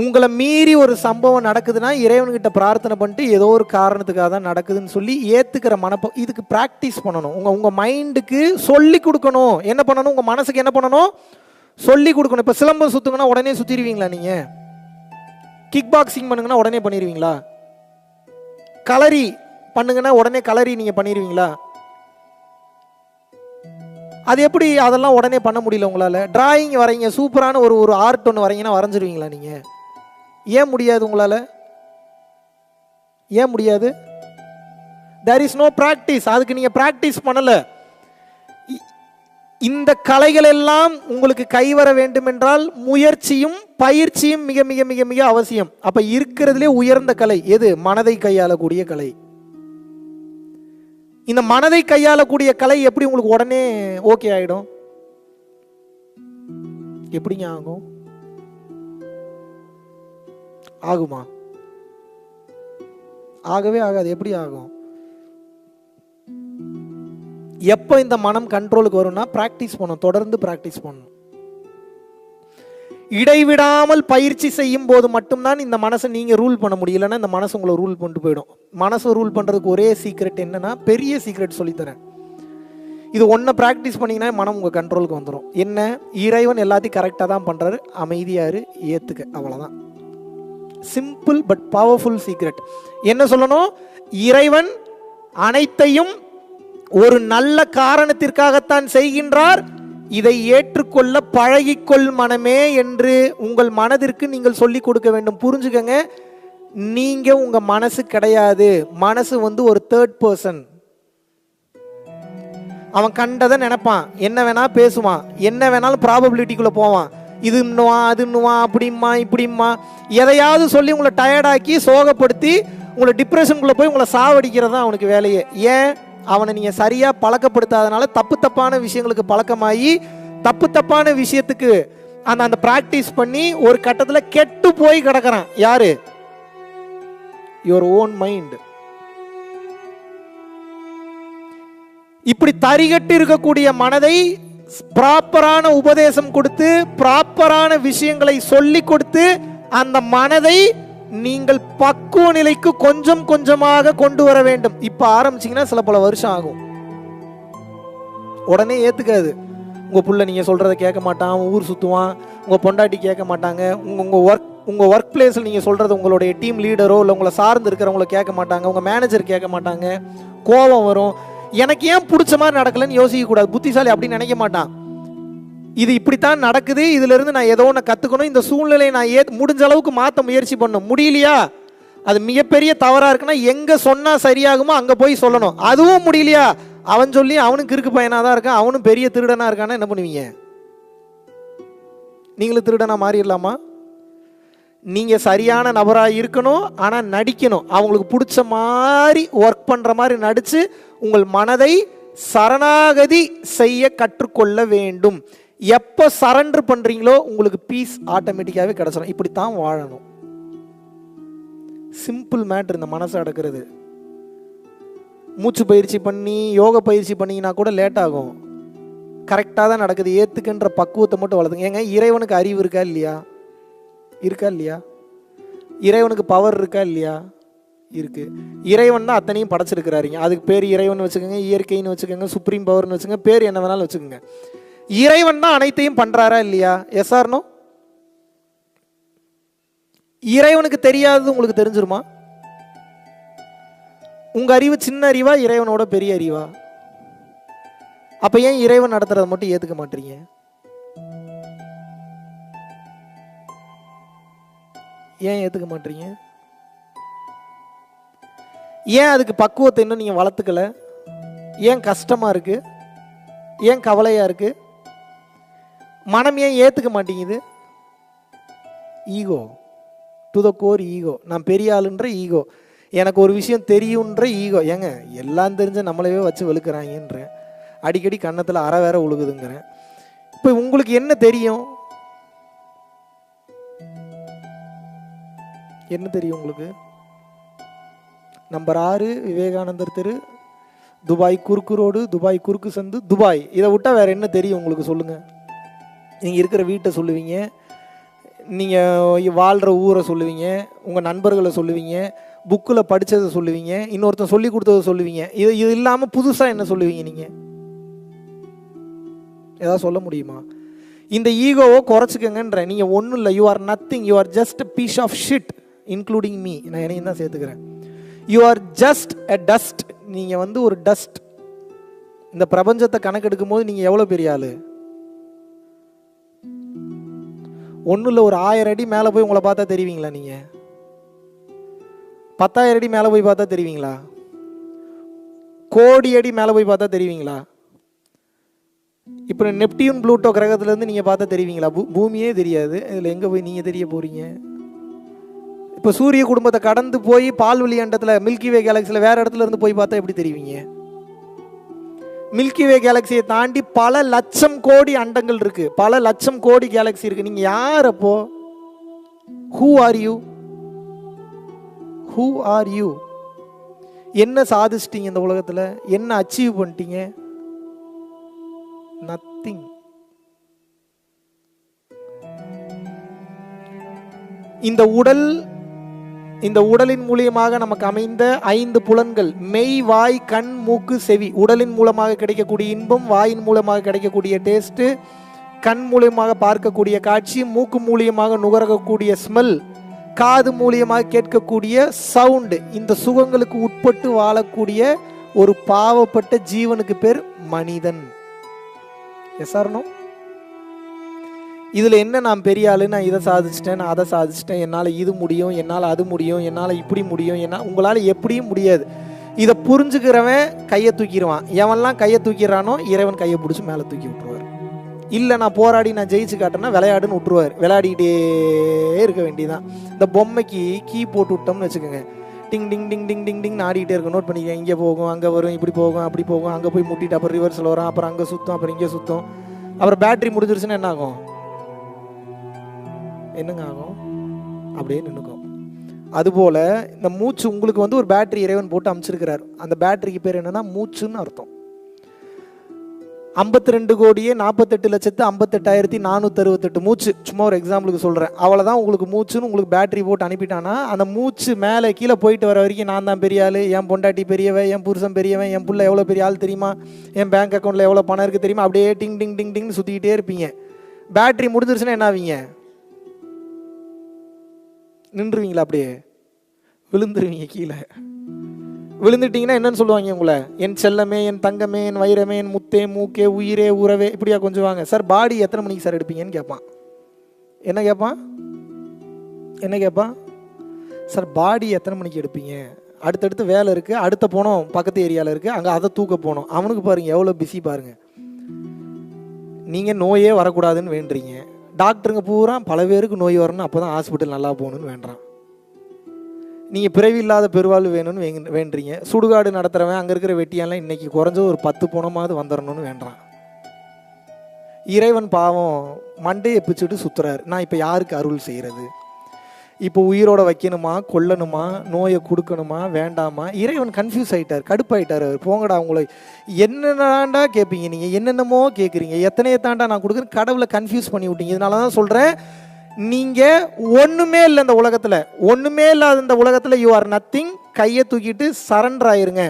உங்களை மீறி ஒரு சம்பவம் நடக்குதுன்னா இறைவன்கிட்ட பிரார்த்தனை பண்ணிட்டு ஏதோ ஒரு காரணத்துக்காக தான் நடக்குதுன்னு சொல்லி ஏற்றுக்கிற மனப்ப இதுக்கு ப்ராக்டிஸ் பண்ணணும். உங்கள் உங்கள் மைண்டுக்கு சொல்லி கொடுக்கணும். என்ன பண்ணணும்? உங்கள் மனசுக்கு என்ன பண்ணணும்? சொல்லி கொடுக்கணும். இப்போ சிலம்பம் சுற்றுங்கன்னா உடனே சுற்றிடுவீங்களா நீங்கள் கிக் பாக்ஸிங் பண்ணுங்கன்னா உடனே பண்ணிடுவீங்களா? கலரி பண்ணுங்கன்னா உடனே கலரி நீங்கள் பண்ணிடுவீங்களா? அது எப்படி அதெல்லாம் உடனே பண்ண முடியல உங்களால்? டிராயிங் வரைங்க சூப்பரான ஒரு ஒரு ஆர்ட் ஒன்று வரைங்கன்னா வரைஞ்சிருவீங்களா நீங்கள் ஏன் முடியாது உங்களால்? ஏன் முடியாது? தேர் இஸ் நோ ப்ராக்டிஸ் அதுக்கு நீங்கள் ப்ராக்டிஸ் பண்ணலை. இந்த கலைகள் எல்லாம் உங்களுக்கு கைவர வேண்டும் என்றால் முயற்சியும் பயிற்சியும் மிக மிக மிக மிக அவசியம். அப்ப இருக்கிறதுலே உயர்ந்த கலை எது? மனதை கையாளக்கூடிய கலை. இந்த மனதை கையாளக்கூடிய கலை எப்படி உங்களுக்கு உடனே ஓகே ஆயிடும்? எப்படிங்க ஆகும்? ஆகுமா? ஆகவே ஆகாது. எப்படி ஆகும்? எப்போ இந்த மனம் கண்ட்ரோலுக்கு வரும்னா ப்ராக்டிஸ் பண்ணும் தொடர்ந்து ப்ராக்டிஸ் பண்ணும் இடைவிடாமல் பயிற்சி செய்யும் போது மட்டும்தான் இந்த மனசை நீங்கள் ரூல் பண்ண முடியலன்னா இந்த மனசு உங்களை ரூல் பண்ணிட்டு போயிடும். மனசை ரூல் பண்ணுறதுக்கு ஒரே சீக்ரெட் என்னன்னா பெரிய சீக்ரெட் சொல்லித்தரேன். இது ஒன்றை ப்ராக்டிஸ் பண்ணிங்கன்னா மனம் உங்கள் கண்ட்ரோலுக்கு வந்துடும் என்ன? இறைவன் எல்லாத்தையும் கரெக்டாக தான் பண்ணுறாரு அமைதியாரு ஏற்றுக்க அவ்வளோதான் சிம்பிள் பட் பவர்ஃபுல் சீக்ரெட் என்ன சொல்லணும்? இறைவன் அனைத்தையும் ஒரு நல்ல காரணத்திற்காகத்தான் செய்கின்றார். இதை ஏற்றுக்கொள்ள பழகிக்கொள் மனமே என்று உங்கள் மனதிற்கு நீங்கள் சொல்லிக் கொடுக்க வேண்டும். புரிஞ்சுக்கங்க. நீங்க உங்க மனசு கிடையாது. மனசு வந்து ஒரு தேர்ட் பர்சன் அவன் கண்டதை நினைப்பான். என்ன வேணா பேசுவான். என்ன வேணாலும் ப்ராபபிலிட்டிக்குள்ள போவான். இதுன்னுவா அதுன்னுவா அப்படிம்மா இப்படிம்மா. எதையாவது சொல்லி உங்களை டயர்டாக்கி சோகப்படுத்தி உங்களை டிப்ரெஷனுக்குள்ளே போய் உங்களை சாவடிக்கிறது தான் அவனுக்கு வேலையே. ஏன்? அவனை நீங்கள் சரியாக பழக்கப்படுத்தாதனால தப்பு தப்பான விஷயங்களுக்கு பழக்கமாகி தப்பு தப்பான விஷயத்துக்கு அந்த அந்த ப்ராக்டிஸ் பண்ணி ஒரு கட்டத்தில் கெட்டு போய் கிடக்கிறான். யாரு? யுவர் ஓன் மைண்ட் இப்படி தரிகட்டு இருக்கக்கூடிய மனதை ப்ராப்பரான உபதேசம் கொடுத்து ப்ராப்பரான விஷயங்களை சொல்லி கொடுத்து அந்த மனதை நீங்கள் பக்குவ நிலைக்கு கொஞ்சம் கொஞ்சமாக கொண்டு வர வேண்டும். இப்போ ஆரம்பிச்சீங்கன்னா சில பல வருஷம் ஆகும். உடனே ஏத்துக்காது. உங்க புள்ள நீங்க சொல்றதை கேட்க மாட்டான் ஊர் சுத்துவான் உங்க பொண்டாட்டி கேட்க மாட்டாங்க உங்க உங்க ஒர்க் உங்க ஒர்க் பிளேஸில் நீங்க சொல்றது உங்களுடைய டீம் லீடரோ இல்லை உங்களை சார்ந்து இருக்கிறவங்கள கேட்க மாட்டாங்க உங்க மேனேஜர் கேட்க மாட்டாங்க கோபம் வரும். எனக்கு ஏன் பிடிச்ச மாதிரி நடக்கலன்னு யோசிக்க கூடாது. புத்திசாலி அப்படின்னு நினைக்க மாட்டான். இது இப்படித்தான் நடக்குது. இதுல இருந்து நான் ஏதோ ஒன்று கத்துக்கணும். இந்த சூழ்நிலையை நான் ஏ முடிஞ்ச அளவுக்கு மாற்ற முயற்சி பண்ணணும். முடியலையா? அது மிகப்பெரிய தவறா இருக்குன்னா எங்க சொன்னா சரியாகுமோ அங்க போய் சொல்லணும். அதுவும் முடியலையா? அவன் சொல்லி அவனுக்கு இருக்கு பையனா தான் இருக்கான். அவனும் பெரிய திருடனா இருக்கானா என்ன பண்ணுவீங்க? நீங்களும் திருடனா மாறிடலாமா? நீங்கள் சரியான நபராக இருக்கணும் ஆனால் நடிக்கணும். அவங்களுக்கு பிடிச்ச மாதிரி ஒர்க் பண்ணுற மாதிரி நடித்து உங்கள் மனதை சரணாகதி செய்ய கற்றுக்கொள்ள வேண்டும். எப்போ சரண்டர் பண்ணுறீங்களோ உங்களுக்கு பீஸ் ஆட்டோமேட்டிக்காகவே கிடச்சிடும் இப்படி இப்படித்தான் வாழணும். சிம்பிள் மேட்ரு இந்த மனசை அடக்கிறது. மூச்சு பயிற்சி பண்ணி யோக பயிற்சி பண்ணீங்கன்னா கூட லேட் ஆகும். கரெக்டாக தான் நடக்குது. ஏற்றுக்குன்ற பக்குவத்தை மட்டும் வளர்த்துங்க. ஏங்க இறைவனுக்கு அறிவு இருக்கா இல்லையா? இருக்கா இல்லையா? இறைவனுக்கு பவர் இருக்கா இல்லையா? இருக்கு. இறைவன் தான் அத்தனையும் படைச்சிருக்கிறாருங்க. அதுக்கு பேர் இறைவன் வச்சுக்கோங்க இயற்கைன்னு வச்சுக்கோங்க சுப்ரீம் பவர்னு வச்சுக்கோங்க பேர் என்ன வேணாலும் வச்சுக்கோங்க. இறைவன் தான் அனைத்தையும் பண்றாரா இல்லையா? எஸ் ஆர்னோ இறைவனுக்கு தெரியாதது உங்களுக்கு தெரிஞ்சிருமா? உங்க அறிவு சின்ன அறிவா இறைவனோட பெரிய அறிவா? அப்ப ஏன் இறைவன் நடத்துறதை மட்டும் ஏத்துக்க மாட்டீங்க? ஏன் ஏற்றுக்க மாட்டீங்க? ஏன் அதுக்கு பக்குவத்தை இன்னும் நீங்கள் வளர்த்துக்கல? ஏன் கஷ்டமாக இருக்குது ஏன் கவலையாக இருக்குது மனம் ஏன் ஏற்றுக்க மாட்டேங்குது? Ego. To the core ego. நான் பெரிய ஆளுன்ற ஈகோ. எனக்கு ஒரு விஷயம் தெரியுன்ற ஈகோ. ஏங்க எல்லாம் தெரிஞ்ச நம்மளவே வச்சு வெளுக்கிறாங்கன்றேன். அடிக்கடி கன்னத்தில் அற வேற உழுகுதுங்கிறேன். இப்போ உங்களுக்கு என்ன தெரியும்? என்ன தெரியும் உங்களுக்கு? நம்பர் ஆறு விவேகானந்தர் தெரு துபாய் குறுக்கு ரோடு துபாய் குறுக்கு சந்து துபாய். இதை விட்டால் வேறு என்ன தெரியும் உங்களுக்கு சொல்லுங்கள் நீங்கள் இருக்கிற வீட்டை சொல்லுவீங்க. நீங்கள் வாழ்கிற ஊரை சொல்லுவீங்க. உங்கள் நண்பர்களை சொல்லுவீங்க. புக்கில் படித்ததை சொல்லுவீங்க. இன்னொருத்தன் சொல்லி கொடுத்ததை சொல்லுவீங்க. இது இது இல்லாமல் புதுசாக என்ன சொல்லுவீங்க நீங்கள் ஏதாவது சொல்ல முடியுமா? இந்த ஈகோவை குறைச்சிக்கங்கன்ற நீங்கள் ஒன்றும் இல்லை. You are nothing you are just piece of shit including me நான் என்னையும் தான் சேர்த்துக்கிறேன். You are just a dust நீங்கள் வந்து ஒரு டஸ்ட் இந்த பிரபஞ்சத்தை கணக்கெடுக்கும் போது நீங்கள் எவ்வளோ பெரிய ஆள்? ஒன்றும் இல்லை ஒரு ஆயிரம் அடி மேலே போய் உங்களை பார்த்தா தெரிவிங்களா நீங்கள் பத்தாயிரம் அடி மேலே போய் பார்த்தா தெரிவிங்களா? கோடி அடி மேலே போய் பார்த்தா தெரிவிங்களா? இப்போ நெப்டியூன் ப்ளூட்டோ கிரகத்துலேருந்து நீங்கள் பார்த்தா தெரிவிங்களா? பூ பூமியே தெரியாது. இதில் எங்கே போய் நீங்கள் தெரிய போகிறீங்க இப்போ சூரிய குடும்பத்தை கடந்து போய் பால்வெளி அண்டத்தில் மில்கி வே கேலக்சியில் வேறு இடத்துல இருந்து போய் பார்த்தா எப்படி தெரிவிங்க மில்கி வே கேலக்சியை தாண்டி பல லட்சம் கோடி அண்டங்கள் இருக்கு. பல லட்சம் கோடி கேலக்சி இருக்கு. நீங்க யார் அப்போ? Who are you who are you என்ன சாதிச்சிட்டீங்க இந்த உலகத்தில்? என்ன அச்சீவ் பண்ணிட்டீங்க? நத்திங் இந்த உடல் இந்த உடலின் மூலியமாக நமக்கு அமைந்த ஐந்து புலன்கள் மெய் வாய் கண் மூக்கு செவி உடலின் மூலமாக கிடைக்கக்கூடிய இன்பம் வாயின் மூலமாக கிடைக்கக்கூடிய டேஸ்ட்டு கண் மூலியமாக பார்க்கக்கூடிய காட்சி மூக்கு மூலியமாக நுகரக்கூடிய ஸ்மெல் காது மூலியமாக கேட்கக்கூடிய சவுண்டு இந்த சுகங்களுக்கு உட்பட்டு வாழக்கூடிய ஒரு பாவப்பட்ட ஜீவனுக்கு பேர் மனிதன். எஸ் ஆர்னோ இதில் என்ன நான் பெரிய ஆளு நான் இதை சாதிச்சிட்டேன் நான் அதை சாதிச்சிட்டேன் என்னால் இது முடியும் என்னால் அது முடியும் என்னால் இப்படி முடியும் என்ன உங்களால் எப்படியும் முடியாது. இதை புரிஞ்சுக்கிறவன் கையை தூக்கிடுவான். எவன்லாம் கையை தூக்கிறானோ இறைவன் கையை பிடிச்சி மேலே தூக்கி விட்டுருவார். இல்லை நான் போராடி நான் ஜெயிச்சு காட்டேன்னா விளையாடுன்னு விட்டுருவார். விளையாடிக்கிட்டே இருக்க வேண்டியதான் இந்த பொம்மைக்கு கீ போட்டு விட்டோம்னு வச்சுக்கோங்க. டிங் டிங் டிங் டிங் டிங் டிங் ஆடிக்கிட்டே இருக்கும் நோட் பண்ணிக்க இங்கே போகும் அங்கே வரும் இப்படி போகும் அப்படி போகும் அங்கே போய் முட்டிட்டு அப்புறம் ரிவர்ஸில் வரும் அப்புறம் அங்கே சுற்றும் அப்புறம் இங்கே சுற்றும் அப்புறம் பேட்டரி முடிஞ்சிருச்சுன்னா என்ன ஆகும்? என்னங்க ஆகும் அப்படியே நின்றுக்கும் அதுபோல் இந்த மூச்சு உங்களுக்கு வந்து ஒரு பேட்டரி இறைவன் போட்டு அமைச்சிருக்கிறார். அந்த பேட்டரிக்கு பேர் என்னன்னா மூச்சுன்னு அர்த்தம். ஐம்பத்தி ரெண்டு கோடியே நாற்பத்தெட்டு லட்சத்து ஐம்பத்தெட்டாயிரத்தி நானூற்றி அறுபத்தெட்டு மூச்சு. சும்மா ஒரு எக்ஸாம்பிளுக்கு சொல்கிறேன் அவ்வளோதான் உங்களுக்கு மூச்சுன்னு உங்களுக்கு பேட்டரி போட்டு அனுப்பிட்டானா அந்த மூச்சு மேலே கீழே போயிட்டு வர வரைக்கும் நான் தான் பெரிய ஆள் என் பொண்டாட்டி பெரியவன் என் புருஷன் பெரியவன் என் பிள்ளை எவ்வளோ பெரிய ஆள் தெரியுமா என் பேங்க் அக்கௌண்ட்டில் எவ்வளோ பணம் இருக்குது தெரியுமா அப்படியே டிங் டிங் டிங் டிங்னு சுற்றிக்கிட்டே இருப்பீங்க. பேட்டரி முடிஞ்சிருச்சுன்னா என்ன ஆவீங்க? நின்றுவீங்களா அப்படியே? விழுந்துருவீங்க கீழே. விழுந்துட்டீங்கன்னா என்னன்னு சொல்லுவாங்க உங்களை? என் செல்லமே என் தங்கமே என் வைரமே என் முத்தே மூக்கே உயிரே உறவே இப்படியா கொஞ்சம் வாங்க. சார் பாடி எத்தனை மணிக்கு சார் எடுப்பீங்கன்னு கேட்பான். என்ன கேட்பான்? என்ன கேட்பான்? சார் பாடி எத்தனை மணிக்கு எடுப்பீங்க? அடுத்தடுத்து வேலை இருக்குது அடுத்த போனோம் பக்கத்து ஏரியாவில் இருக்குது அங்கே அதை தூக்க போனோம். அவனுக்கு பாருங்கள் எவ்வளோ பிஸி பாருங்கள் நீங்கள் நோயே வரக்கூடாதுன்னு வேண்டுறீங்க. டாக்டருங்க பூரா பல பேருக்கு நோய் வரணும் அப்போ தான் ஹாஸ்பிட்டல் நல்லா போகணுன்னு வேண்டுறான். நீங்கள் பிறவி இல்லாத பெருவாழ்வு வேணும்னு வேங்க வேண்டுறீங்க சுடுகாடு நடத்துகிறவன் அங்கே இருக்கிற வெட்டியெல்லாம் இன்றைக்கி குறைஞ்ச ஒரு பத்து பணமாவது வந்துடணும்னு வேண்டான் இறைவன் பாவம் மண்டையை பிச்சுட்டு சுற்றுறாரு நான் இப்போ யாருக்கு அருள் செய்கிறது இப்போ உயிரோட வைக்கணுமா கொல்லணுமா நோயை கொடுக்கணுமா வேண்டாமா? இறைவன் கன்ஃபியூஸ் ஆகிட்டார் கடுப்பாயிட்டார் அவர். போங்கடா உங்களை என்னென்னாண்டா கேட்பீங்க நீங்கள் என்னென்னமோ கேட்குறீங்க எத்தனையை தாண்டா நான் கொடுக்குறேன். கடவுளை கன்ஃபியூஸ் பண்ணி விட்டீங்க. இதனால தான் சொல்கிறேன் நீங்கள் ஒன்றுமே இல்லை இந்த உலகத்தில். ஒன்றுமே இல்லாத இந்த உலகத்தில் யூ ஆர் நத்திங் கையை தூக்கிட்டு சரண்டர் ஆயிருங்க.